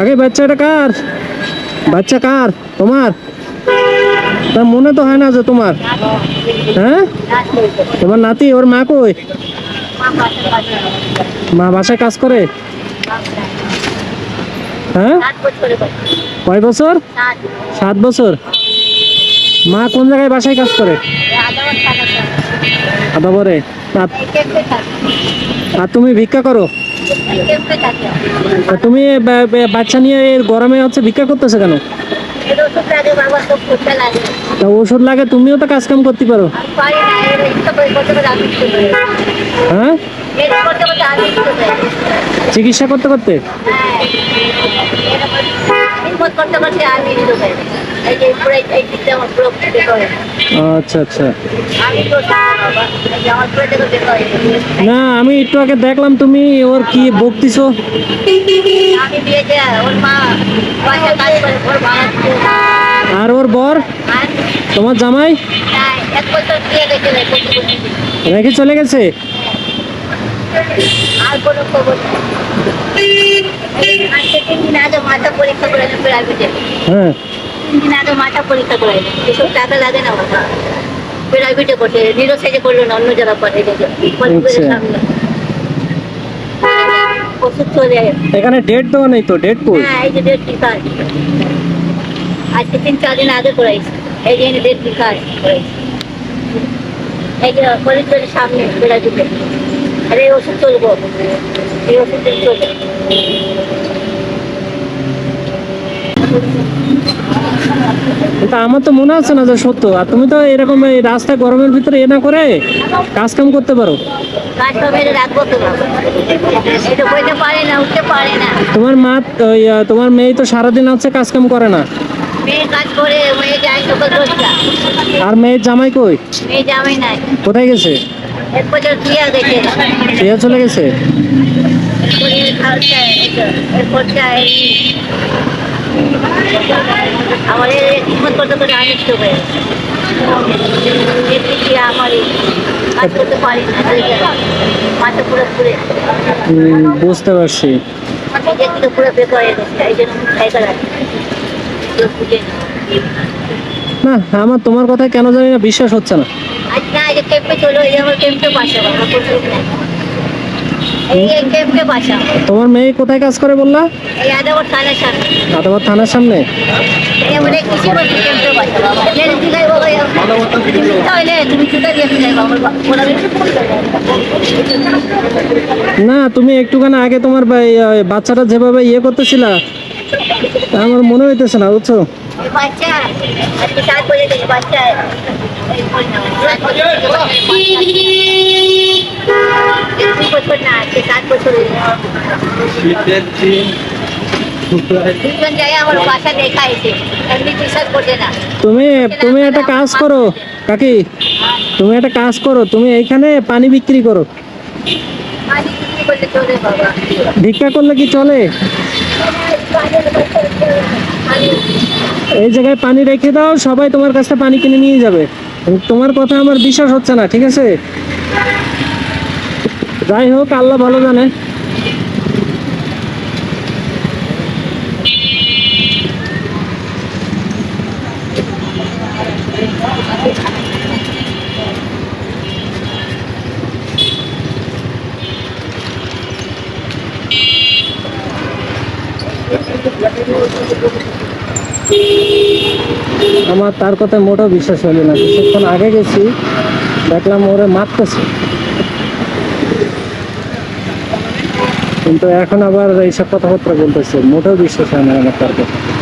আগে বাচ্চাটা কার? বাচ্চা কার? তোমার? তা মনে তো হয় না যে তোমার। হ্যাঁ? তোমার নাতি, ওর মা কই? মা বাসায় কাজ করে? হ্যাঁ? কয় বছর? সাত বছর? মা কোন জায়গায় বাসায় কাজ করে? আদা বরে আর- তুমি ভিক্ষা করো? তুমি বাচ্চা নিয়ে গরমে হচ্ছে ভিক্ষা করতেছো কেন? তা ওষুধ লাগে, তুমিও তো কাজ কাম করতে পারো। হ্যাঁ? চিকিৎসা করতে করতে? হয়ে। আচ্ছা আচ্ছা। হয়ে। না আমি একটু আগে দেখলাম তুমি ওর কি বকতিছো। আর ওর বর? তোমার জামাই? বছর। রেখে চলে গেছে? আর কোনো খবর করে প্রাইভেটে। হ্যাঁ। তিন দিন আগে মাথা পরীক্ষা করে এসব টাকা লাগে না মাথা প্রাইভেটে করছে নিরো সাইজে করল না অন্য জায়গা পাঠিয়ে আচ্ছা। সামনে। ওষুধ চলে এখানে ডেট দেওয়া নেই তো ডেট কই? হ্যাঁ এই যে ডেট টিকা আছে। আজকে তিন চার দিন আগে করাইছি। এই যে ডেট টিকা আছে করাইছি। এই যে কলেজের সামনে বেড়া দিতে আরে ওষুধ চলবো। এই ওষুধ চলবে। কিন্তু আমার তো মনে হচ্ছে না যে সত্য। আর তুমি তো এরকম এই রাস্তায় গরমের ভিতরে এ না করে কাজ কাম করতে পারো। তো তোমার মা তোমার মেয়ে তো সারাদিন আছে কাজ কাম করে না আর মেয়ের জামাই কই? কোথায় গেছে? এক বছর দিয়ে গেছে সে চলে গেছে? করতে করতে হয়ে কাজ করতে পারি না মাথা পুরো পুরে বুঝতে পারছি। দেখছি পুরো বেকার হয়ে গেছে এই জন্য সাইকেল আছে না। আমার তোমার কথা কেন জানি না বিশ্বাস হচ্ছে না। না এই যে ক্যাম্পে চলো এই আমার ক্যাম্পে বাসা বাবা কোথাও নাই এই এই ক্যাম্পে বাসা তোমার মেয়ে কোথায় কাজ করে বললা? এই আদাবর থানার সামনে। আদাবার থানার সামনে? এই বলে কিসে বলছি ক্যাম্পে বাসা বাবা দিলাই বাবা তুমি তাহলে তুমি জুতা দিয়ে বাবা ওরা না তুমি একটুখানি আগে তোমার বা- বাচ্চাটা যেভাবে ইয়ে করতেছিলা আমার মনে হইতেছে না বুঝছ? আজকে সাত বল বাচ্চা। তুমি তুমি একটা কাজ করো কাকি। তুমি একটা কাজ করো তুমি এইখানে পানি বিক্রি করো। ভিক্ষা করলে কি চলে? এই জায়গায় পানি রেখে দাও সবাই তোমার কাছ পানি কিনে নিয়ে যাবে। তোমার কথা আমার বিশ্বাস হচ্ছে না ঠিক আছে? যাই হোক আল্লাহ ভালো জানে। আমার তার কথা মোটেও বিশ্বাস হলো না। কিছুক্ষণ আগে গেছি, দেখলাম ওরে মারতেছে। কিন্তু এখন আবার এইসব কথাবার্তা বলতেছে, মোটেও বিশ্বাস হয় না আমার তার কথা